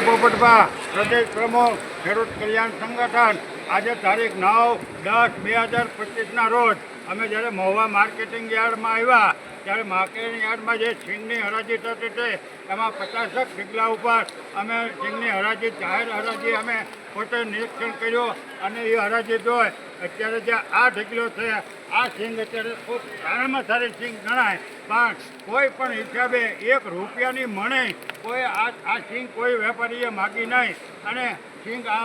ભરતજી પોપટભા પ્રદેશ પ્રમુખ ખેડૂત કલ્યાણ સંગઠન. આજે તારીખ નવ દસ બે હજાર પચીસના રોજ અમે જ્યારે મહુવા માર્કેટિંગ યાર્ડમાં આવ્યા ત્યારે માકેરની યાર્ડમાં જે સિંગની હરાજી થતી હતી એમાં પચાસક ઢીકલા ઉપર અમે સિંગની હરાજી, જાહેર હરાજી અમે પોતે નિરીક્ષણ કર્યું અને એ હરાજી જોઈ અત્યારે જે આ ઢીકલો છે, આ સિંગ અત્યારે ખૂબ સારામાં સારી સિંગ ગણાય. પણ કોઈ પણ હિસાબે એક રૂપિયાની મણે કોઈ આ આ સિંગ કોઈ વેપારીએ માગી નહીં. અને સિંગ આ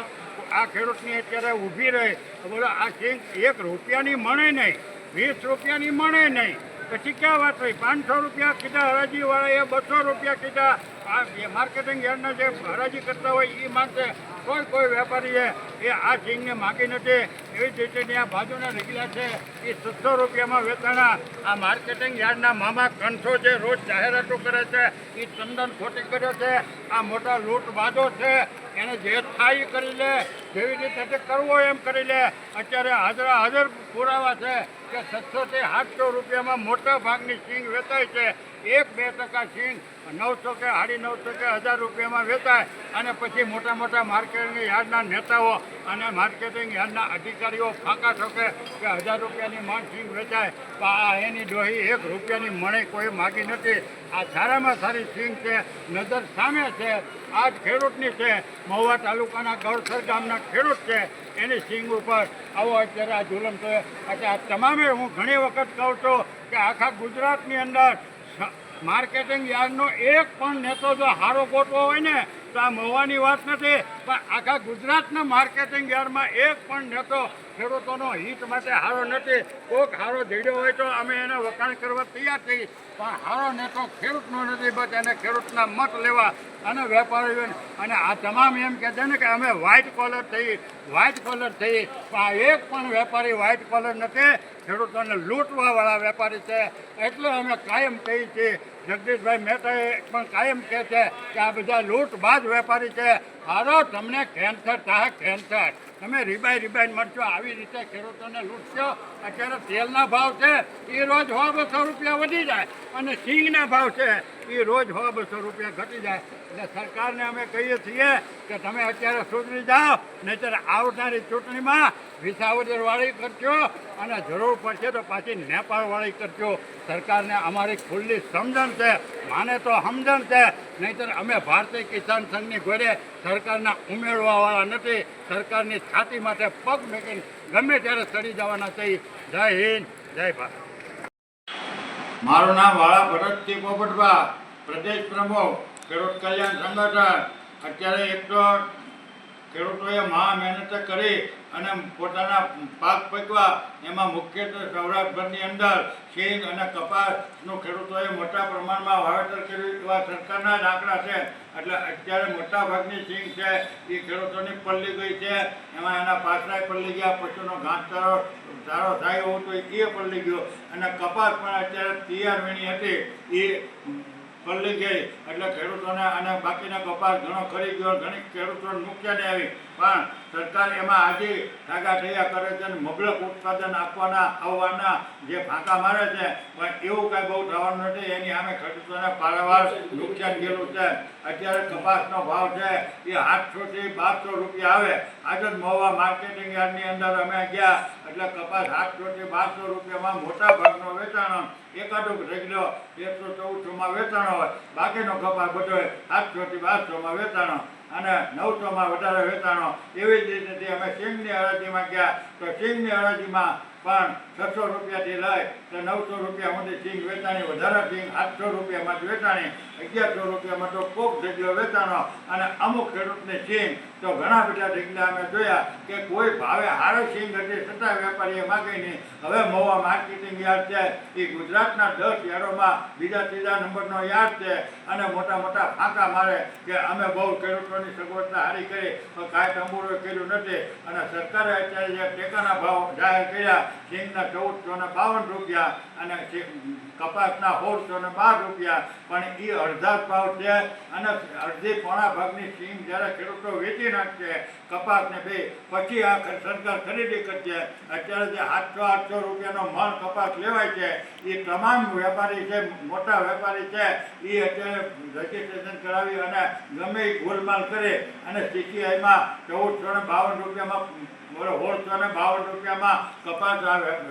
આ ખેડૂતની અત્યારે ઊભી રહે. બોલો, આ સિંગ એક રૂપિયાની મણે નહીં, વીસ રૂપિયાની મણે નહીં. પછી ક્યાં વાત થઈ પાંચસો રૂપિયા કીધા હરાજીવાળાએ, બસો રૂપિયા કીધા. આ માર્કેટિંગ યાર્ડના જે હરાજી કરતા હોય એ માણસે કોઈ કોઈ વેપારીએ એ આ સિંગને માગી નથી. એવી જ રીતે ત્યાં બાજુના રેગીલા છે. એ સત્સો રૂપિયામાં વેચાણા. આ માર્કેટિંગ યાર્ડના મામા કંઠો જે રોજ જાહેરાતો કરે છે એ ચંદન ખોટી કર્યો છે. આ મોટા લૂંટબાજો છે. એને જે થાય કરી લે. જેવી રીતે કરવો એમ કરી લે. અત્યારે હાજરા હાજર પુરાવા છે. કે સત્સોથી આઠસો રૂપિયામાં મોટા ભાગની સિંગ વેચાય છે. એક બે ટકા સિંગ નવસો કે સાડી નવસો કે હજાર રૂપિયામાં વેચાય. અને પછી મોટા મોટા માર્કેટિંગ યાર્ડના નેતાઓ અને માર્કેટિંગ યાર્ડના અધિકારીઓ ફાંકા ઠોકે કે હજાર રૂપિયાની માન સિંગ વેચાય. આ એની ડોહી એક રૂપિયાની મણે કોઈ માગી નથી. આ સારામાં સારી સિંગ છે. નજર સામે છે. આ જ ખેડૂતની છે. મહુવા તાલુકાના ગળસર ગામના ખેડૂત છે. એની સિંગ ઉપર આવો અત્યારે આ જુલમ છે એટલે આ તમામે હું ઘણી વખત કહું છું કે આખા ગુજરાતની અંદર માર્કેટિંગ યાર્ડનો એક પણ નેતો જો હારો ગોતવો હોય ને આ મળવાની વાત નથી, પણ આખા ગુજરાતના માર્કેટિંગ યાર્ડમાં એક પણ નેતો, ખેડૂતોનો હિત માટે હારો નથી. કોઈક હારો જડ્યો હોય તો અમે એને વખાણ કરવા તૈયાર થઈ પણ હારો નેતો ખેડૂતનો નથી, બસ એને ખેડૂતના મત લેવા અને વેપારીઓ અને આ તમામ એમ કહે છે ને કે અમે વ્હાઇટ કોલર થઈ વ્હાઇટ કોલર થઈ, પણ આ એક પણ વેપારી વ્હાઇટ કોલર નથી. ખેડૂતોને લૂંટવાવાળા વેપારી છે, એટલે અમે કાયમ કહીએ છીએ જગદીશભાઈ મહેતાએ પણ કાયમ કહે છે કે આ બધા લૂંટબાજ વેપારી છે. હારો, તમને કેન્સર થાય કેન્સર તમે રીબાઈ રીબાઈ મળશો આવી રીતે ખેડૂતોને લૂંટશો અત્યારે તેલના ભાવ છે. એ રોજ સો બસો રૂપિયા વધી જાય. અને સિંગના ભાવ છે. એ રોજ સો બસો રૂપિયા ઘટી જાય. એટલે સરકારને અમે કહીએ છીએ કે તમે અત્યારે સુધરી જાઓ, નહીંતર આવનારી ચૂંટણીમાં વિસાવજર વાળી કરજો અને જરૂર પડશે તો પાછી નેપાળ વાળી કરજો. સરકારને અમારી ખુલ્લી સમજણ છે, માને તો સમજણ છે, નહીંતર અમે ભારતીય કિસાન સંઘની ઘોડે સરકારના ઉમેરવાવાળા નથી. સરકારની છાતી માટે પગ મૂકીને ગમે ત્યારે ચડી જવાના છે. જય હિન્દ, જય ભારત. મારું નામ વાળા ભરતસિંહ પોપટભા પ્રદેશ પ્રમુખ. ખેડૂત કલ્યાણ સંગઠન. અત્યારે એક તો ખેડૂતોએ મહા મહેનત કરી અને પોતાના પાક પકવા, એમાં મુખ્યત્વે સૌરાષ્ટ્રભરની અંદર સિંગ અને કપાસનું ખેડૂતોએ મોટા પ્રમાણમાં વાવેતર કર્યું એવા સરકારના જ છે. એટલે અત્યારે મોટાભાગની સિંગ છે, એ ખેડૂતોની પલ્લી ગઈ છે. એમાં એના પાછળાય પલ્લી ગયા, પશુનો ઘાસચારો સારો થાય એવું તો એ પલ્લી ગયો. અને કપાસ પણ અત્યારે તૈયાર વીણી હતી. એ પલ્લી ગઈ એટલે ખેડૂતોને અને બાકીના કપાસ ઘણો ખરી ગયો, ઘણી ખેડૂતોને નુકસાની આવી. પણ સરકાર એમાં આજે ઠાગા ઠૈયા કરે છે અને મબલક ઉત્પાદન આપવાના, આવવાના જે ફાંકા મારે છે, પણ એવું કાંઈ બહુ થવાનું નથી. એની સામે ખેડૂતોને પારાવાર નુકસાન ગયેલું છે. અત્યારે કપાસનો ભાવ છે, એ આઠસોથી બારસો રૂપિયા આવે. આજે જ મહુવા માર્કેટિંગ યાર્ડની અંદર અમે ગયા એટલે કપાસ આઠસોથી બારસો રૂપિયામાં મોટા ભાગનો વેચાણ એકાદુક રેગલો એકસો ચૌદસોમાં વેચાણો હોય. બાકીનો કપાસ બધો સાતસોથી બારસોમાં વેચાણ અને નવસોમાં વધારે વેચાણો એવી જ રીતે અમે સિંગની હરાજીમાં ગયા, તો સિંગની હરાજીમાં પણ છસો રૂપિયાથી લઈ તો નવસો રૂપિયા સુધી સિંગ વેચાણી, વધારે સિંગ આઠસો રૂપિયામાં જ વેચાણી, અગિયારસો રૂપિયામાં તો કોક ઢગલો વેચાણો અને અમુક ખેડૂતને સિંગ તો ઘણા બધા ઢગલા અમે જોયા કે કોઈ ભાવે હારો સિંગ હતી છતાં વેપારીએ માગે નહીં. હવે મહુવા માર્કેટિંગ યાર્ડ છે. એ ગુજરાતના દસ યાર્ડોમાં બીજા ત્રીજા નંબરનો યાર્ડ છે. અને મોટા મોટા ફાંકા મારે કે અમે બહુ ખેડૂતોની સગવડતા હારી કરી પણ કાંઈ તંબુરો કર્યું નથી. અને સરકારે અત્યારે જે ટેકાના ભાવ જાહેર કર્યા સિંગના ચૌદસો ને બાવન રૂપિયા અને કપાસના કપાસના સોળસો ને બાર રૂપિયા. પણ એ અડધા ભાવ છે. અને અડધી પોણા ભાગની સિંગ જ્યારે ખેડૂતો વેચી નાખશે કપાસને બે. પછી આ સરકાર ખરીદી કરશે અત્યારે જે આઠસો આઠસો રૂપિયાનો મણ કપાસ લેવાય છે, એ તમામ વેપારી છે, મોટા વેપારી છે, એ અત્યારે રજીસ્ટ્રેશન કરાવી અને ગમે એ ગોલમાલ કરે. અને સીસીઆઈમાં ચૌદસો ને બાવન રૂપિયામાં, બોલો, સોળસો ને બાવન રૂપિયામાં કપાસ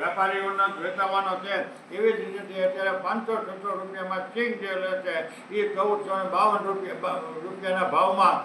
વેપારીઓને વેચાવાનો છે. એવી જ રીતે અત્યારે પાંચસો, છસો રૂપિયામાં સિંગ જે છે, એ ચૌદસો ને બાવન રૂપિયા રૂપિયાના ભાવમાં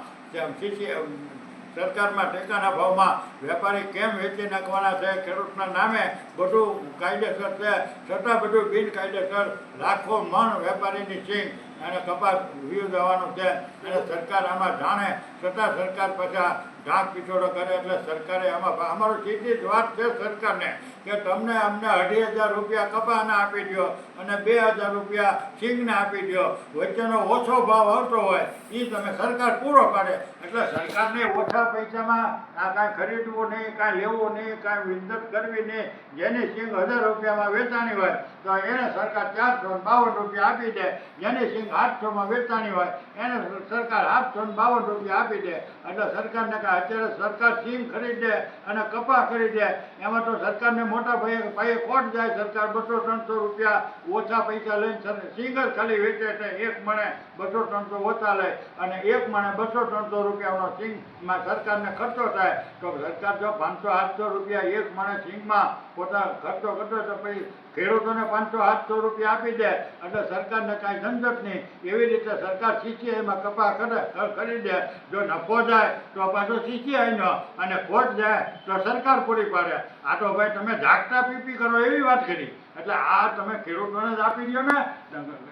સરકારમાં ટેકાના ભાવમાં વેપારી કેમ વેચી નાખવાના છે, ખેડૂતના નામે બધું કાયદેસર છે, છતાં બધું બિનકાયદેસર લાખો મણ વેપારીની સિંગ અને કપાસ વીવ દેવાનું છે અને સરકાર આમાં જાણે, છતાં સરકાર પાછા ઢાંક પીછોડો કરે એટલે સરકારે આમાં અમારું સીધી જ વાત છે સરકારને કે તમને અમને અઢી હજાર રૂપિયા કપાને આપી દો અને બે હજાર રૂપિયા સિંગને આપી દો વચ્ચેનો ઓછો ભાવ આવતો હોય એ તમે સરકાર પૂરો પાડે. એટલે સરકારને ઓછા પૈસામાં આ કાંઈ ખરીદવું નહીં, કાંઈ લેવું નહીં, કાંઈ વિંદત કરવી નહીં. જેની સિંગ હજાર રૂપિયામાં વેચાણી હોય તો એને સરકાર ચારસો ને બાવન રૂપિયા આપી દે. જેની સિંગ આઠસોમાં વેચાણી હોય, એને સરકાર આઠસો ને બાવન રૂપિયા આપી દે. એટલે સરકારને કે અત્યારે સરકાર સિંગ ખરીદે અને કપા ખરીદે. એમાં તો સરકારને મોટા ભાઈ ભાઈ ખોટ જાય. સરકાર બસો ત્રણસો રૂપિયા ઓછા પૈસા લઈને સિંગ જ ખાલી વેચે છે. એક મણે બસો ત્રણસો ઓછા લે અને એક મણે બસો ત્રણસો રૂપિયાનો સિંગમાં સરકારને ખર્ચો થાય. તો સરકાર જો પાંચસો, આઠસો રૂપિયા એક મણે સિંગમાં પોતા ખર્ચો કરતો તો પછી ખેડૂતોને પાંચસો આઠસો રૂપિયા આપી દે. એટલે સરકારને કાંઈ ઝંઝટ નહીં. એવી રીતે સરકાર સીસીઆઈમાં કપા કરે ખરીદે જો નફો જાય, તો પાછો સીસીઆઈનો અને ખોટ જાય, તો સરકાર પૂરી પાડે. આ તો ભાઈ તમે જાગતા પીપી કરો એવી વાત કરી. એટલે આ તમે ખેડૂતોને જ આપી દો ને.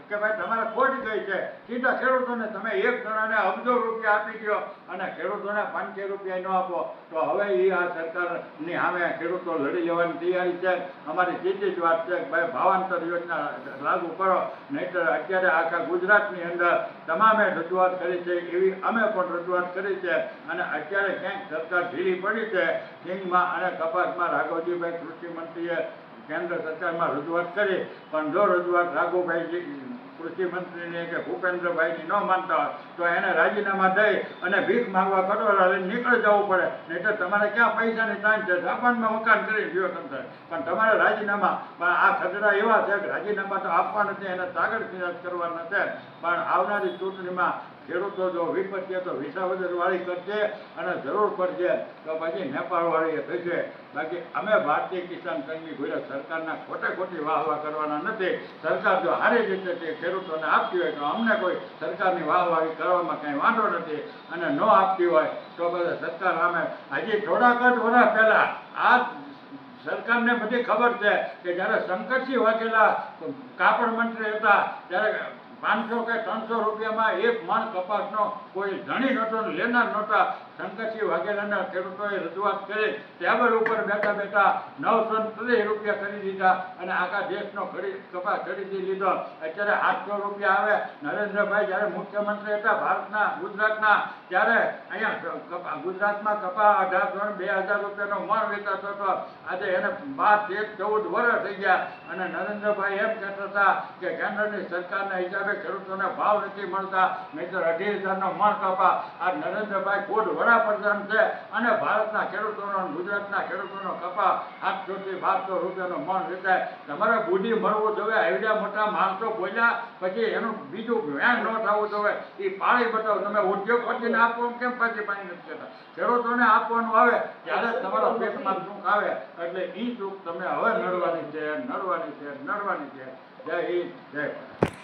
કે ભાઈ, તમારે ખોટ ગઈ છે. સીધા ખેડૂતોને તમે એક જણાને અબજો રૂપિયા આપી દો અને ખેડૂતોને પાંચસો રૂપિયા ન આપો. તો હવે એ આ સરકારની સામે ખેડૂતો લડી લેવાની તૈયારી છે. અમારી સીધી જ વાત છે ભાઈ, ભાવાંતર યોજના લાગુ કરો. નહીંતર અત્યારે આખા ગુજરાતની અંદર તમામે રજૂઆત કરી છે, એવી અમે પણ રજૂઆત કરી છે. અને અત્યારે ક્યાંક સરકાર ઢીલી પડી છે. સિંગમાં અને કપાસમાં રાઘવજીભાઈ કૃષિ મંત્રીએ કેન્દ્ર સરકારમાં રજૂઆત કરી. પણ જો રજૂઆત રાઘુભાઈ કૃષિ મંત્રીને કે ભૂપેન્દ્રભાઈની ન માનતા હોય, તો એને રાજીનામા દઈ અને ભીખ માંગવા લઈને નીકળી જવું પડે. નહીં તો તમારે ક્યાં પૈસાની તાણ છે? જાપાનમાં મકાન કરી ગયો તમે પણ તમારે રાજીનામા, પણ આ ખતરા એવા છે કે રાજીનામા તો આપવા નથી, એને તાગડ ફિરાજ કરવાના છે. પણ આવનારી ચૂંટણીમાં ખેડૂતો જો વિપત્ય તો વિસાવદર વાળી કરશે અને જરૂર પડશે તો પછી નેપાળ વાળી થશે. બાકી અમે ભારતીય કિસાન સંઘની ગુજરાત સરકારના ખોટે ખોટી વાહ વાહ કરવાના નથી. સરકાર જો સારી રીતે તે ખેડૂતોને આપતી હોય તો અમને કોઈ સરકારની વાહ વાહી કરવામાં કંઈ વાંધો નથી. અને ન આપતી હોય તો બધા સરકાર સામે હજી થોડાક જ વર્ષ પહેલાં આ સરકારને બધી ખબર છે કે જ્યારે શંકરસિંહ વાઘેલા કાપડ મંત્રી હતા, ત્યારે પાંચસો કે ત્રણસો રૂપિયામાં એક મણ કપાસનો કોઈ ધણી નહોતો લેનાર નહોતા. શંકરસિંહ વાઘેલાના ખેડૂતોએ રજૂઆત કરી ટેબલ ઉપર બેઠા બેઠા નવસો ત્રીસ રૂપિયા કરી દીધા અને આખા દેશનો ખરીદ કપાસ ખરીદી લીધો. અત્યારે આઠસો રૂપિયા આવે. નરેન્દ્રભાઈ જ્યારે મુખ્યમંત્રી હતા ભારતના, ગુજરાતના, ત્યારે અહીંયા ગુજરાતમાં કપા અઢાર ત્રણ બે હજાર રૂપિયાનો મણ વેચાતો હતો. આજે એને બાર તેર ચૌદ વર્ષ થઈ ગયા અને નરેન્દ્રભાઈ એમ કહેતા હતા કે કેન્દ્રની સરકારના હિસાબે ખેડૂતોને ભાવ નથી મળતા, નહીંતર અઢી હજારનો મણ કપા. આ નરેન્દ્રભાઈ ખુદ વડાપ્રધાન છે અને ભારતના ખેડૂતોનો ગુજરાતના ખેડૂતોનો કપા આઠસોથી બારસો રૂપિયાનો મણ વેચાય. તમારે બુદ્ધિ મળવું જોઈએ, આઈડિયા મોટા માણસો બોલ્યા, પછી એનું બીજું વ્યાન ન થવું જોઈએ. એ પાણી બતાવો, તમે ઉદ્યોગપતિને આપો કેમ પાછી પાણી નથી કહેતા ખેડૂતોને આપવાનું આવે, ત્યારે તમારા પેટમાં સુખ આવે. એટલે એ સુખ તમે હવે નડવાની છે નડવાની છે નડવાની છે. જય હિન્દ, જય ભારત.